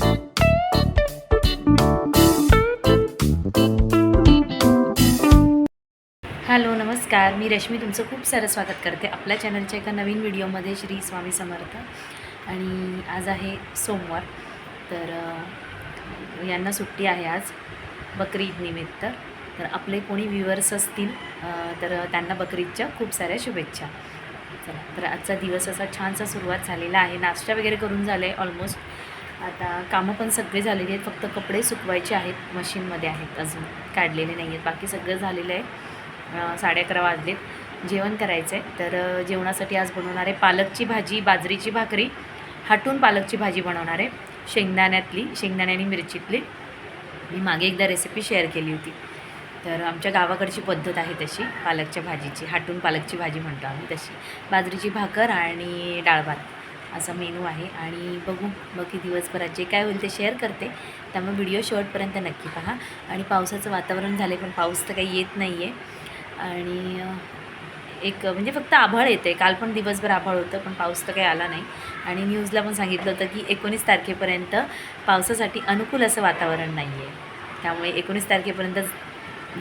Hello नमस्कार. मी रश्मी तुमचं खूप सारं स्वागत करते आपल्या चॅनलच्या एका नवीन व्हिडिओमध्ये श्री स्वामी समर्थ. आणि आज आहे सोमवार तर यांना सुट्टी आहे आज बकरी ईदनिमित्त तर आपले कोणी व्ह्युअर्स असतील तर त्यांना बकरीदच्या खूप साऱ्या शुभेच्छा. चला तर आजचा दिवस असा छानसा सुरुवात झालेला आहे. नाश्ता वगैरे करून झालं आहे ऑलमोस्ट. आता कामं पण सगळे झालेली आहेत. फक्त कपडे सुकवायचे आहेत मशीनमध्ये आहेत अजून. काढलेले नाही आहेत. बाकी सगळं झालेलं आहे. साडे अकरा वाजलेत. जेवण करायचं आहे तर जेवणासाठी आज बनवणार आहे पालकची भाजी बाजरीची भाकरी. हाटून पालकची भाजी बनवणार आहे. शेंगदाण्यातली शेंगदाणे आणि मिरचीतली. मी मागे एकदा रेसिपी शेअर केली होती. तर आमच्या गावाकडची पद्धत आहे तशी. पालकच्या भाजीची. हाटून पालकची भाजी म्हणतो आम्ही तशी. बाजरीची भाकर आणि डाळ भात. असा मेनू आहे. आणि बघू बाकी दिवसभरात जे काय होईल ते शेअर करते. त्यामुळे व्हिडिओ शेवटपर्यंत नक्की पहा. आणि पावसाचं वातावरण झालं आहे पण पाऊस तर काही येत नाही आहे आणि एक म्हणजे फक्त आभाळ येते काल पण दिवसभर आभाळ होतं पण पाऊस तर काही आला नाही. आणि न्यूजला पण सांगितलं होतं की एकोणीस तारखेपर्यंत पावसासाठी अनुकूल असं वातावरण नाही आहे त्यामुळे एकोणीस तारखेपर्यंत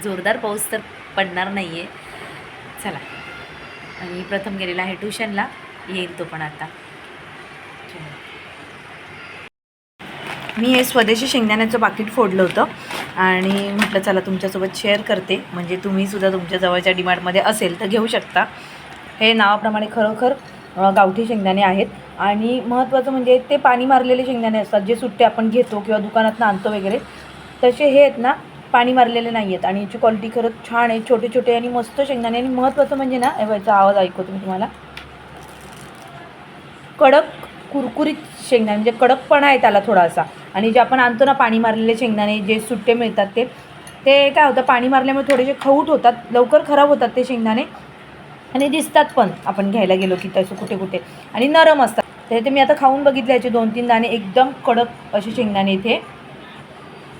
जोरदार पाऊस तर पडणार नाही आहे चला. आणि प्रथम गेलेला आहे ट्युशनला. येईल तो पण आता. मी हे स्वदेशी शेंगदाण्याचं पाकिट फोडलं होतं आणि म्हटलं चला तुमच्यासोबत शेअर करते. म्हणजे तुम्हीसुद्धा तुमच्या जवळच्या डिमार्टमध्ये असेल तर घेऊ शकता. हे नावाप्रमाणे खरोखर गावठी शेंगदाणे आहेत. आणि महत्त्वाचं म्हणजे ते पाणी मारलेले शेंगदाणे असतात जे सुट्टे आपण घेतो किंवा दुकानातनं आणतो वगैरे. तसे हे आहेत ना पाणी मारलेले नाही आहेत. आणि याची क्वालिटी खरंच छान आहे छोटे छोटे आणि मस्त शेंगदाणे. आणि महत्त्वाचं म्हणजे ना याचा आवाज ऐकवतो मी तुम्हाला. कडक कुरकुरीत शेंगदाणे म्हणजे कडकपणा आहे त्याला थोडासा. आणि जे आपण आणतो ना पाणी मारलेले शेंगदाणे जे सुट्टे मिळतात ते ते काय होतं पाणी मारल्यामुळे थोडेसे खऊट होतात लवकर खराब होतात ते शेंगदाणे. आणि दिसतात पण आपण घ्यायला गेलो की तसं कुठे कुठे. आणि नरम असतात. तर ते मी आता खाऊन बघितले याचे दोन तीन दाणे एकदम कडक असे शेंगदाणे इथे.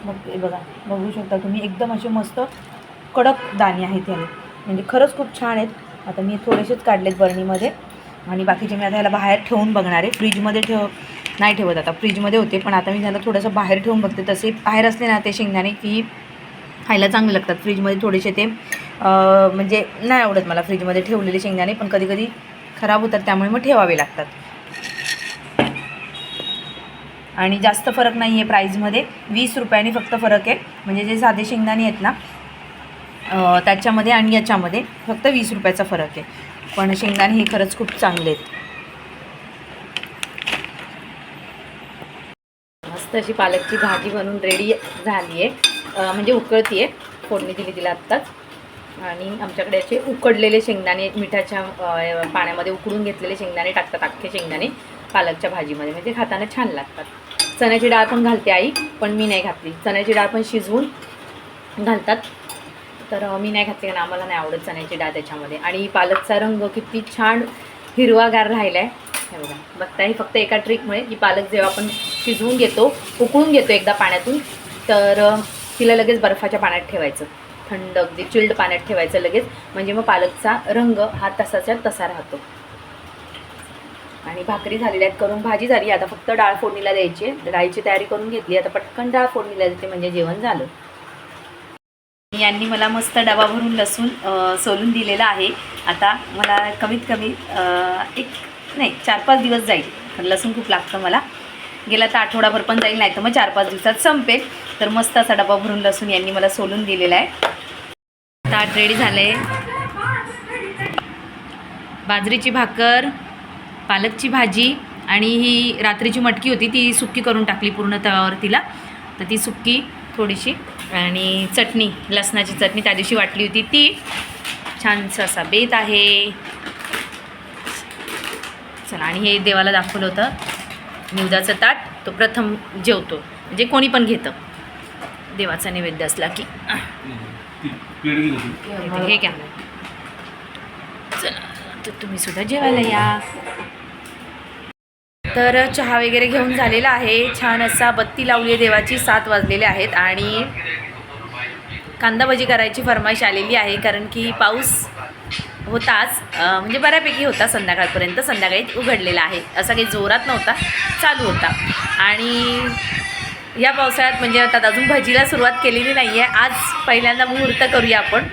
मग बघा बघू शकता तुम्ही एकदम असे मस्त कडक दाणे आहेत याने म्हणजे खरंच खूप छान आहेत. आता मी थोडेसेच काढलेत बरणीमध्ये. आणि बाकीचे मी आता ह्याला बाहेर ठेवून बघणार आहे. फ्रीजमध्ये ठेव नाही ठेवत आता. फ्रीजमध्ये होते पण आता मी त्याला थोडंसं बाहेर ठेवून बघते. तसे बाहेर असले ना ते शेंगदाणे की खायला चांगले लागतात. फ्रीजमध्ये थोडेसे ते म्हणजे नाही आवडत मला फ्रीजमध्ये ठेवलेले शेंगदाणे पण कधी कधी खराब होतात त्यामुळे मग ठेवावे लागतात. आणि जास्त फरक नाही आहे प्राईजमध्ये. वीस रुपयाने फक्त फरक आहे. म्हणजे जे साधे शेंगदाणे आहेत ना त्याच्यामध्ये आणि याच्यामध्ये फक्त वीस रुपयाचा फरक आहे. पण शेंगदाणे हे खरंच खूप चांगले आहेत. मस्त अशी पालकची भाजी बनवून रेडी झाली आहे म्हणजे उकळती आहे फोडणी दिली तिला आत्ताच. आणि आमच्याकडे असे उकडलेले शेंगदाणे मिठाच्या पाण्यामध्ये उकडून घेतलेले शेंगदाणे टाकतात अख्खे शेंगदाणे पालकच्या भाजीमध्ये. म्हणजे खाताना छान लागतात. चण्याची डाळ पण घालते आई पण मी नाही घातली. चण्याची डाळ पण शिजवून घालतात. तर मी नाही घातली कारण आम्हाला नाही आवडत चण्याची डाळ त्याच्यामध्ये. आणि पालकचा रंग किती छान हिरवागार राहिला आहे हे बघा बघता हे फक्त एका ट्रिकमुळे की पालक जेव्हा आपण शिजवून घेतो उकळून घेतो एकदा पाण्यातून तर तिला लगेच बर्फाच्या पाण्यात ठेवायचं. थंड अगदी चिल्ड पाण्यात ठेवायचं लगेच. म्हणजे मग पालकचा रंग हा तसाच्या तसा राहतो. आणि भाकरी झालेल्या आहेत करून भाजी झाली. आता फक्त डाळ फोडणीला द्यायची डाळीची तयारी करून घेतली. आता पटकन डाळ फोडणीला देते म्हणजे जेवण झालं. यांनी मला मस्त डबा भरून लसूण सोलून दिलेला आहे. आता मला कमीत कमी एक नाही चार पाच दिवस जाईल. कारण लसूण खूप लागतं मला. गेला तर आठवडाभर पण जाईल नाही तर मग चार पाच दिवसात संपेल. तर मस्त असा डबा भरून लसूण यांनी मला सोलून दिलेला आहे. ताट रेडी झाले बाजरीची भाकर पालकची भाजी आणि ही रात्रीची मटकी होती ती सुक्की करून टाकली पूर्ण तव्यावर तिला तर ती सुक्की थोडीशी आणि चटणी लसणाची चटणी त्या दिवशी वाटली होती ती. छानसा असा बेत आहे. चला आणि हे देवाला दाखवलं होतं. निवदाचं ताट तो प्रथम जेवतो. म्हणजे कोणी पण घेतं. देवाचा नैवेद्य असला की. हे घ्या. चला तर तुम्ही सुद्धा जेवायला या. तर चहा वगैरे घेऊन झालेला आहे. छान असा बत्ती लावली आहे देवाची सात वाजलेले आहेत आणि कांदा भजी करायची फरमाईश आलेली आहे कारण की पाऊस होताच म्हणजे बऱ्यापैकी होता संध्याकाळपर्यंत संध्याकाळी उघडलेला आहे. असा काही जोरात नव्हता चालू होता. आणि या पावसाळ्यात म्हणजे आता अजून भजीला सुरुवात केलेली नाही आहे आज पहिल्यांदा मुहूर्त करूया आपण.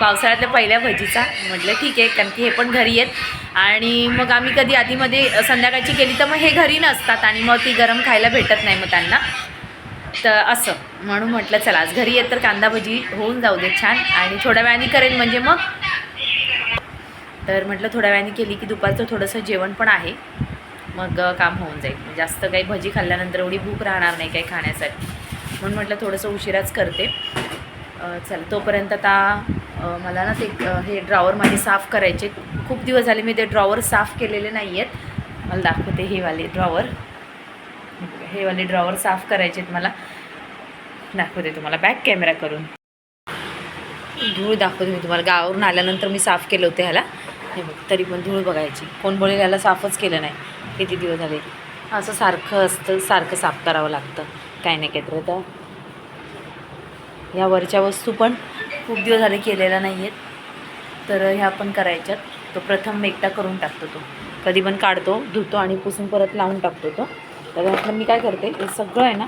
पावसाळ्यातल्या पहिल्या भजीचा. म्हटलं ठीक आहे कारण की हे पण घरी आहेत. आणि मग आम्ही कधी आधीमध्ये संध्याकाळची केली तर मग हे घरी नसतात आणि मग ती गरम खायला भेटत नाही मग त्यांना. तर असं. म्हणून म्हटलं चला आज घरी येत तर कांदा भजी होऊन जाऊ दे छान. आणि थोड्या वेळाने करेन म्हणजे मग. तर म्हटलं थोड्या वेळाने केली की दुपारचं थोडंसं जेवण पण आहे. मग काम होऊन जाईल. म्हणजे जास्त काही भजी खाल्ल्यानंतर एवढी भूक राहणार नाही काही खाण्यासाठी. म्हणून म्हटलं थोडंसं उशिराच करते. चल चला तोपर्यंत आता मला ना ते हे ड्रॉवर माझे साफ करायचे. खूप दिवस झाले मी ते ड्रॉवर साफ केलेले नाही आहेत मला दाखवते हे वाले ड्रॉवर हे वाले ड्रॉवर साफ करायचे आहेत मला. दाखवते तुम्हाला. बॅक कॅमेरा करून. धूळ दाखवते मी तुम्हाला. गावावरून आल्यानंतर मी साफ केलं होतं ह्याला. हे बघ तरी पण धूळ बघायची. कोण बोलेल ह्याला साफच केलं नाही. किती दिवस झाले? असं सारखं असतं सारखं साफ करावं लागतं. काय नाही काय तर आता. ह्या वरच्या वस्तू पण खूप दिवस झाले केलेल्या नाही आहेत तर ह्या पण करायच्यात. तो प्रथम एकटा करून टाकतो तो. कधी पण काढतो धुतो आणि पुसून परत लावून टाकतो तो. तर म्हटलं मी काय करते हे सगळं आहे ना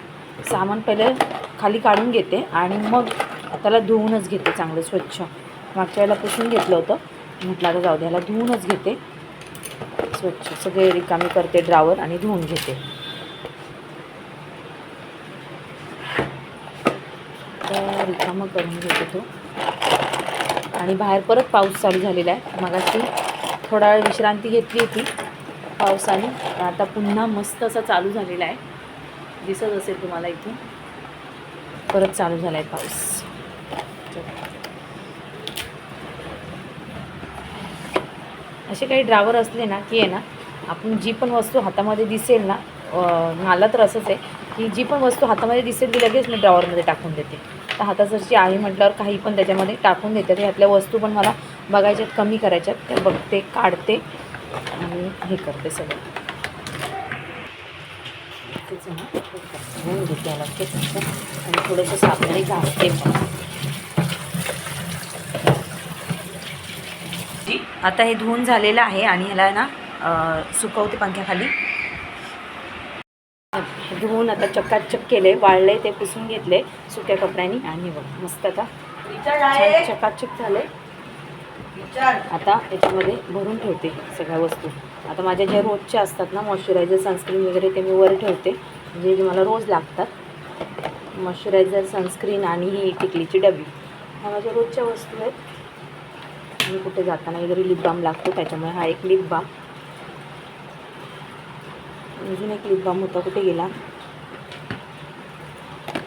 सामान पहिले खाली काढून घेते आणि मग त्याला धुवूनच घेते चांगलं स्वच्छ. मागच्या वेळेला पुसून घेतलं होतं. म्हटलं आता जाऊ द्याला धुवूनच घेते. स्वच्छ. सगळे रिकामी करते ड्रावर आणि धुवून घेते. रिकामं करून घेते तो. आणि बाहेर परत पाऊस चालू झालेला आहे. मगाशी थोडा वेळ विश्रांती घेतली होती. पावसाने आता पुन्हा मस्त असा चालू झालेला आहे. दिसत असेल तुम्हाला इथून. परत चालू झाला आहे पाऊस. असे काही ड्रावर असले ना की आहे ना आपण जी पण वस्तू हातामध्ये दिसेल ना मला तर असंच आहे की जी पण वस्तू हातामध्ये दिसेल ती लगेच मी ड्रॉवरमध्ये टाकून देते. तर हातासरची आहे म्हटल्यावर काही पण त्याच्यामध्ये टाकून देते. तर ह्यातल्या वस्तू पण मला बघायच्यात कमी करायच्यात. त्या बघते काढते. आणि हे करते सगळं. तेच धुवून घेते याला ते आणि थोडंसं साबणाने घासते पण. आता हे धुवून झालेलं आहे आणि ह्याला ना सुकवते पंख्याखाली. धुवून आता चकाचक केले वाळले ते पुसून घेतले सुक्या कपड्यांनी. आणि बघ मस्त आता. चकाचक झाले आता याच्यामध्ये भरून ठेवते सगळ्या वस्तू. आता माझ्या ज्या रोजच्या असतात ना मॉइश्चरायझर सनस्क्रीन वगैरे ते मी वर ठेवते. म्हणजे जे मला रोज लागतात. मॉइश्चरायझर सनस्क्रीन आणि ही टिकलीची डबी. ह्या माझ्या रोजच्या वस्तू आहेत. मी कुठे जाताना वगैरे लिप बाम लागतो त्याच्यामुळे हा एक लिप बाम अजून एक लिप बाम होता कुठे गेला?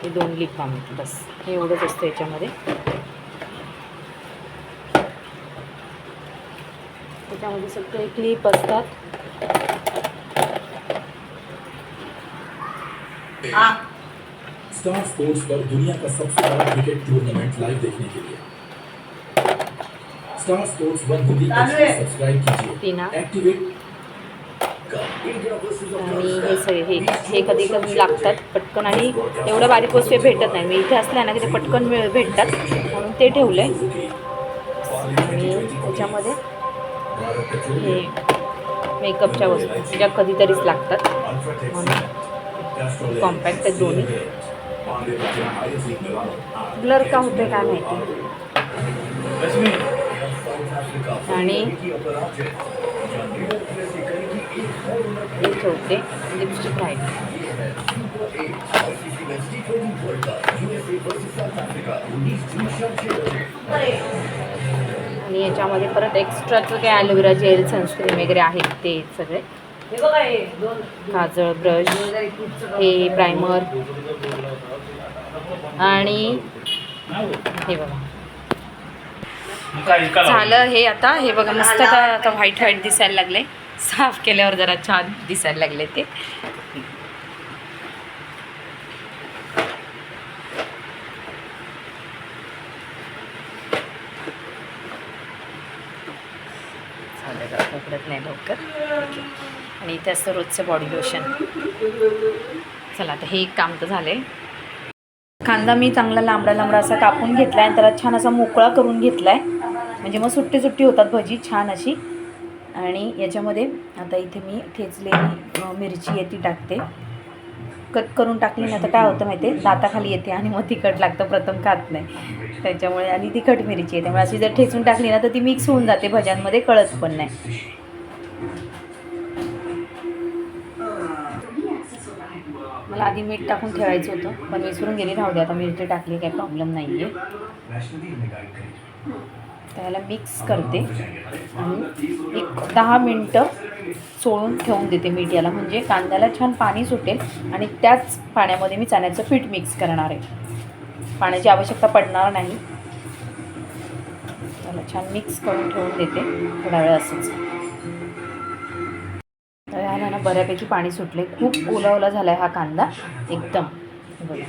हे दोन लिप बाम आहेत बस. हे एवढंच असतं याच्यामध्ये. त्याच्यामध्ये सगळे क्लिप असतात. स्टार स्पोर्ट्स पर दुनिया का सबसे बड़ा क्रिकेट टूर्नामेंट लाइव देखने के लिए Star Sports one Hindi subscribe कीजिए. एक्टिवेट आणि हे सगळे हे हे कधी कधी लागतात पटकन आणि एवढ्या बारीक वस्तू हे भेटत नाही. मी इथे असल्या ना की ते पटकन मिळ भेटतात. म्हणून ते ठेवलं आहे आणि त्याच्यामध्ये हे मेकअपच्या वस्तू ज्या कधीतरीच लागतात. म्हणून कॉम्पॅक्ट आहेत दोन्ही. ब्लर का होते काय माहिती? आणि हे ठेवते. लिपस्टिक राहील. आणि याच्यामध्ये परत एक्स्ट्राचं काही ॲलोवेरा जेल सनस्क्रीन वगैरे आहेत ते सगळे. काजळ ब्रश हे प्रायमर आणि हे बघा. झालं हे आता. हे बघा मस्त आता व्हाईट व्हाईट दिसायला लागले. साफ केल्यावर जरा छान दिसायला लागले ते झालं जरा कर ओके. आणि इथे असतं रोजचं बॉडी लोशन चला आता हे एक काम तर झाले कांदा मी चांगला लांबडा लांबडा असा कापून घेतला आहे त्याला छान असा मोकळा करून घेतला आहे म्हणजे मग सुट्टी सुट्टी होतात भजी छान अशी. आणि याच्यामध्ये आता इथे मी ठेचलेली मिरची आहे ती टाकते. कट करून टाकली ना तर काय होतं माहिती आहे दाताखाली येते आणि मग तिखट लागतं प्रथम खात नाही. त्याच्यामुळे आणि तिखट मिरची आहे. त्यामुळे अशी जर ठेचून टाकली ना तर ती मिक्स होऊन जाते भज्यांमध्ये कळत पण नाही. मला आधी मीठ टाकून ठेवायचं होतं पण विसरून गेली. राहू दे आता मिरची टाकली काही प्रॉब्लेम नाही आहे त्याला मिक्स करते. आणि एक दहा मिनटं सोडून ठेवून देते मीठ याला. म्हणजे कांद्याला छान पाणी सुटेल आणि त्याच पाण्यामध्ये मी चण्याचं पीठ मिक्स करणार आहे. पाण्याची आवश्यकता पडणार नाही. त्याला छान मिक्स करून ठेवून देते. थोडा वेळ असंच. बऱ्यापैकी पाणी सुटले खूप ओला ओला झाला आहे हा कांदा. एकदम. बघा.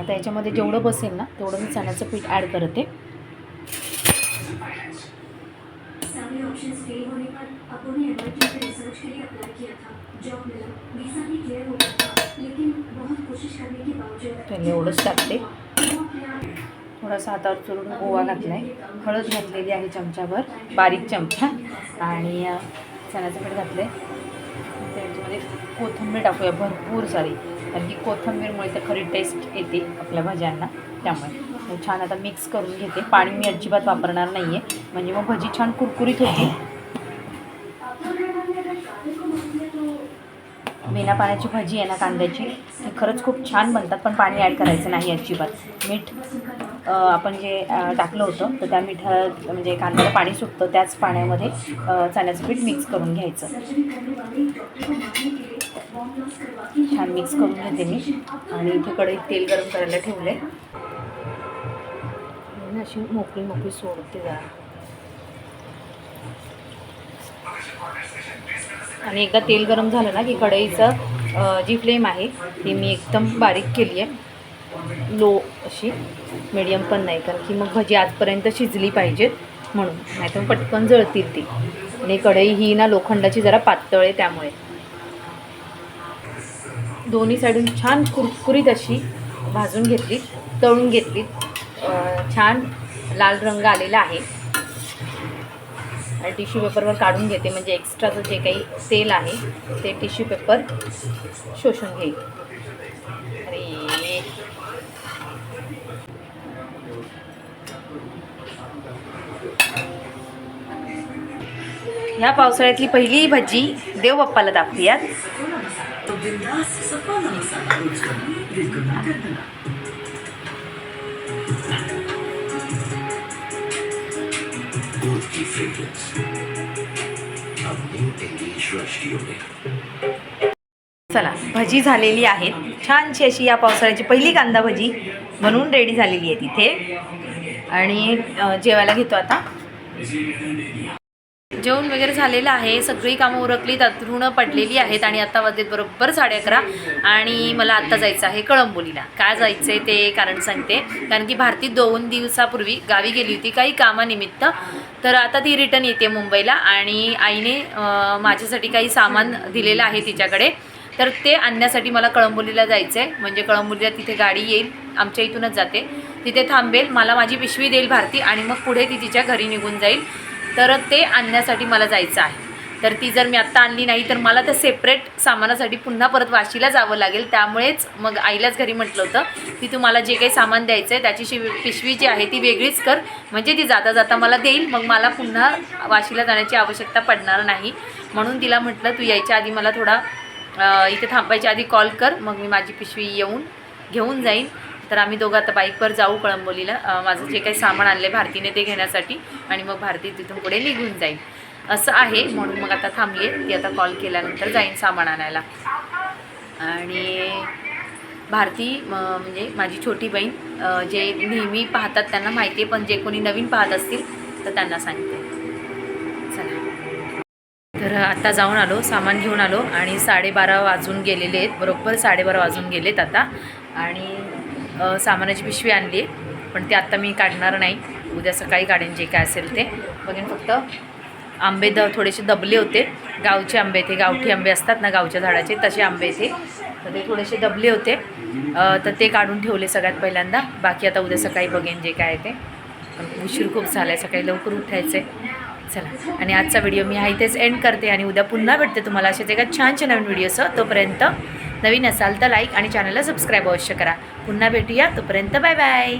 आता याच्यामध्ये जेवढं बसेल ना तेवढं मी चण्याचं पीठ ॲड करते. एवढंच टाकते. थोडासा हातावर चुरून ओवा घातला आहे हळद घातलेली आहे चमच्याभर बारीक चमचा. आणि चण्याचं पीठ घातलं आहे त्याच्यामध्ये कोथिंबीर टाकूया भरपूर सारी. कारण की कोथिंबीरमुळे तर खरी टेस्ट येते आपल्या भाज्यांना. त्यामुळे. छान आता मिक्स करून घेते. पाणी मी अजिबात वापरणार नाही आहे म्हणजे मग भजी छान कुरकुरीत होती. बिना पाण्याची भाजी आहे ना कांद्याची. ती खरंच खूप छान बनतात पण पाणी ॲड करायचं नाही अजिबात. मीठ. आपण जे टाकलं होतं तर त्या मिठात म्हणजे कांद्याला पाणी सुटतं त्याच पाण्यामध्ये चण्याचं पीठ मिक्स करून घ्यायचं. छान मिक्स करून घेते मी. आणि इथे कढईत तेल गरम करायला ठेवले अशी मोकळी मोकळी सोडते जरा. आणि एकदा तेल गरम झालं ना की कढईचं जी फ्लेम आहे ती मी एकदम बारीक केली आहे लो अशी मिडियम पण नाही कारण की मग भजी आजपर्यंत शिजली पाहिजेत म्हणून. नाहीतर मग पटकन जळतील ती. आणि कढई ही ना लोखंडाची जरा पातळ आहे त्यामुळे. दोन्ही साईडून छान कुरकुरीत अशी भाजून घेतली तळून घेतली. छान लाल रंग आलेला आहे. आणि टिश्यू पेपरवर काढून घेते म्हणजे एक्स्ट्राचं जे काही तेल आहे ते टिश्यू पेपर शोषून घेईल. ह्या पावसाळ्यातली पहिली भजी देव बाप्पाला दाखवूयात. चला भजी झालेली आहेत छानशी अशी या पावसाळ्याची पहिली कांदा भजी बनवून रेडी झालेली आहे तिथे. आणि जेवायला घेतो आता. जेवण वगैरे झालेलं आहे. सगळी कामं उरकलीत अथरुणं पडलेली आहेत आणि आता वाजलेत बरोबर साडे अकरा. आणि मला आत्ता जायचं आहे कळंबोलीला. काय जायचं आहे ते कारण सांगते. कारण की भारती दोन दिवसापूर्वी गावी गेली होती काही कामानिमित्त. तर आता ती रिटर्न येते मुंबईला आणि आईने माझ्यासाठी काही सामान दिलेलं आहे तिच्याकडे. तर ते आणण्यासाठी मला कळंबोलीला जायचं आहे म्हणजे कळंबोलीला तिथे गाडी येईल. आमच्या इथूनच जाते. तिथे थांबेल. मला माझी पिशवी देईल भारती आणि मग पुढे ती तिच्या घरी निघून जाईल. तर ते आणण्यासाठी मला जायचं आहे. तर ती जर मी आत्ता आणली नाही तर मला त्या सेपरेट सामानासाठी पुन्हा परत वाशीला जावं लागेल. त्यामुळेच मग आईलाच घरी म्हटलं होतं की तू मला जे काही सामान द्यायचं आहे त्याची शिव पिशवी जी आहे ती वेगळीच कर. म्हणजे ती जाता जाता मला देईल मग मला पुन्हा वाशीला जाण्याची आवश्यकता पडणार नाही. म्हणून तिला म्हटलं तू यायच्या आधी मला थोडा इथे थांबायच्या आधी कॉल कर. मग मी माझी पिशवी येऊन घेऊन जाईन. तर आम्ही दोघं आता बाईकवर जाऊ कळंबोलीला. माझं जे काही सामान आणलं भारतीने ते घेण्यासाठी आणि मग भारती तिथून पुढे निघून जाईल. असं आहे म्हणून मग आता थांबली आहे ती आता कॉल केल्यानंतर जाईन सामान आणायला. आणि भारती म्हणजे माझी छोटी बहीण जे नेहमी पाहतात त्यांना माहिती आहे पण जे कोणी नवीन पाहत असतील तर त्यांना सांगते. चला. तर आता जाऊन आलो सामान घेऊन आलो आणि साडेबारा वाजून गेलेले आहेत. बरोबर साडेबारा वाजून गेलेत आता. आणि सामानाची पिशवी आणली आहे पण ते आत्ता मी काढणार नाही. उद्या सकाळी काढेन जे काय असेल ते. बघेन फक्त आंबे द थोडेसे दबले होते. गावचे आंबे ते गावठी आंबे असतात ना गावच्या झाडाचे तसे आंबे ते तर ते थोडेसे दबले होते. तर ते काढून ठेवले सगळ्यात पहिल्यांदा. बाकी आता उद्या सकाळी बघेन जे काय ते. उशीर खूप झाला आहे सकाळी लवकर उठायचं चला. आणि आजचा व्हिडिओ मी हा इथेच एंड करते आणि उद्या पुन्हा भेटते तुम्हाला असेच एका छानशा नवीन व्हिडिओसह. तोपर्यंत नवीन असाल तर लाईक आणि चॅनलला सबस्क्राईब अवश्य करा. पुन्हा भेटूया. तोपर्यंत बाय बाय